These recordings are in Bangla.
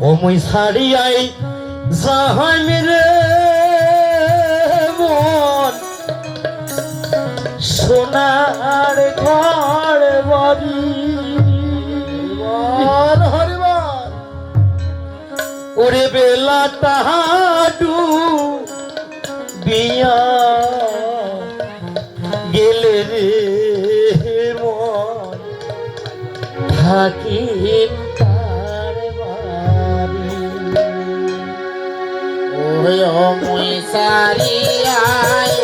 ও মুই সারিয়াই জাহান মন। সোনার ঘর বাড়ি। ওরে বেলা তাহাডু বিয়া গেলে রে মন। থাকি ওই মুই সারিয়াই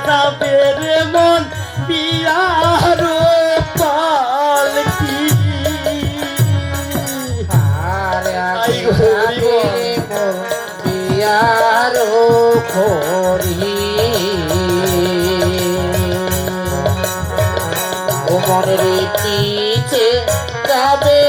কিসে যাবে রে মন বিয়ার পালকি আই হরি বল। খরি ও মনের পিছে যাবে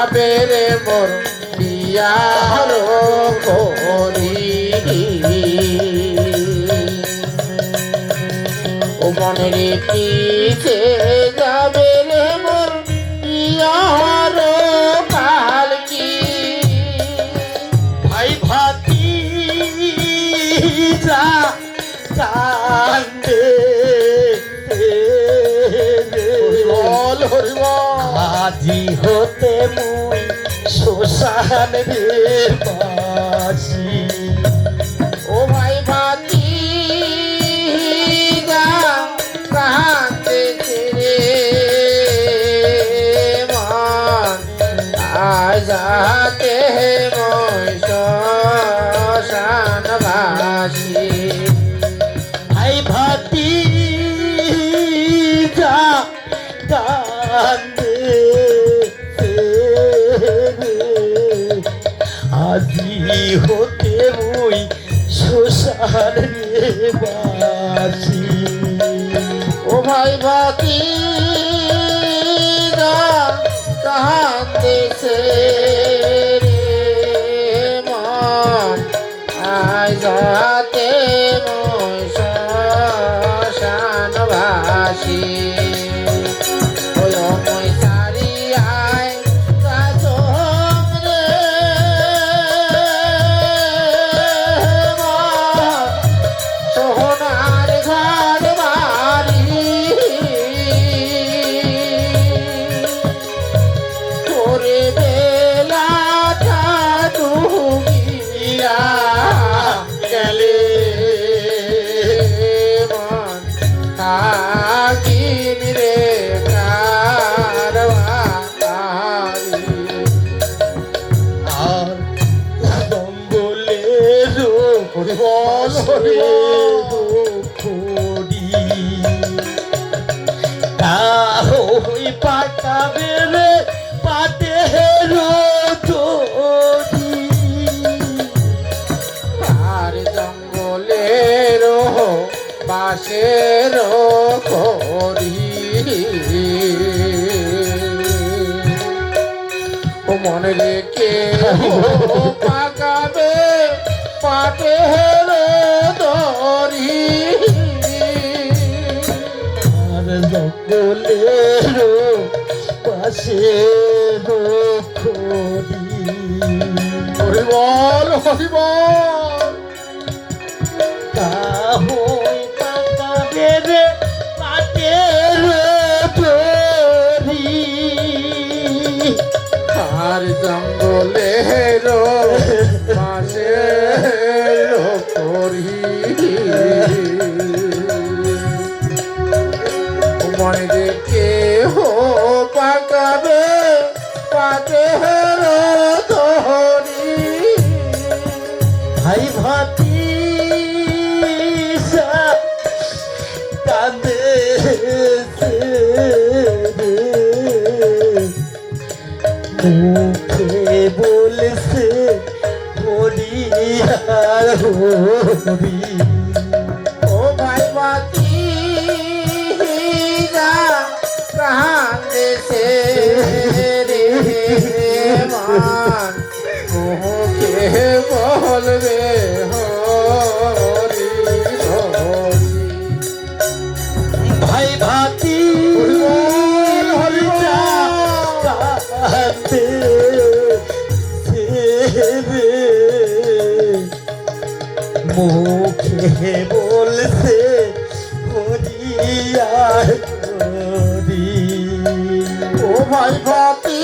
আগে রে মোর বিয়ার করি ও মনের পিছে যাবে রে মোর বিয়ার পালকি ভাই ভাতি যা কান্দে আজি হতে মুই শ্মশান রে বাসি ও ভাই ভাতি গা রে মন আজাতে মই মুই শ্মশান রে বাসি ও ভাই ভাতি কাঁদে রে মন যাবে রে পাটে আর জঙ্গলের বাসের করি মনে রেখে পাকাবে পাটে হেরো দরি আর জঙ্গলের পাশে খড়ি হরি বল হরি বল। কাহই পাকাদের পাটের তরি। আর জঙ্গলে মাসে মুখে বলছে হরি আর হরি ও ভাই মাতি কান্দে সে রে মান। ও ভাই ভাতি।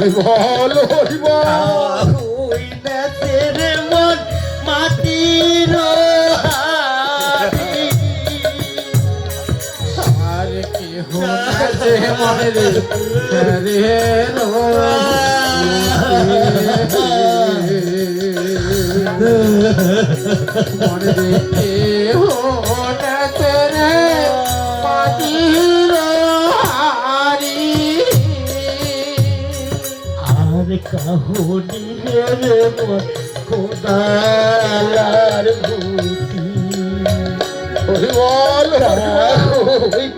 হরি বল হরি বল কাহুলাসের মন মাটির হাড়ি। আর কাহুলির মন কোদাল আর হুটি হরি বল হরি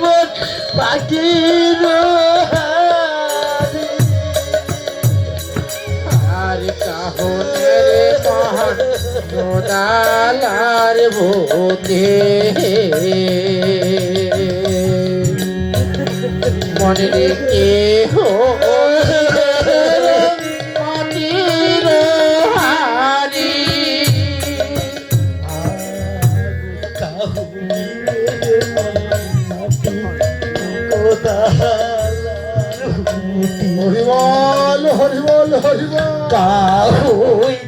বল, পাখির আর কাহনে রে মহান নোদালার ভূতে মনে হো হরি বল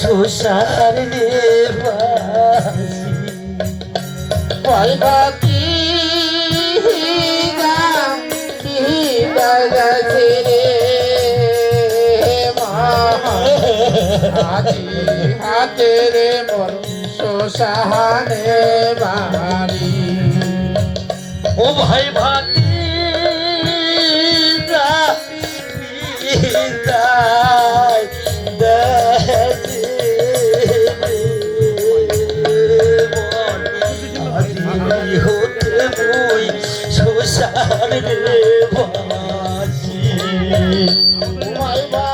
সুসার পাইবাতি হাতে রে মন সুসাহারে বাড়ি। ও ভাই ভাই 买买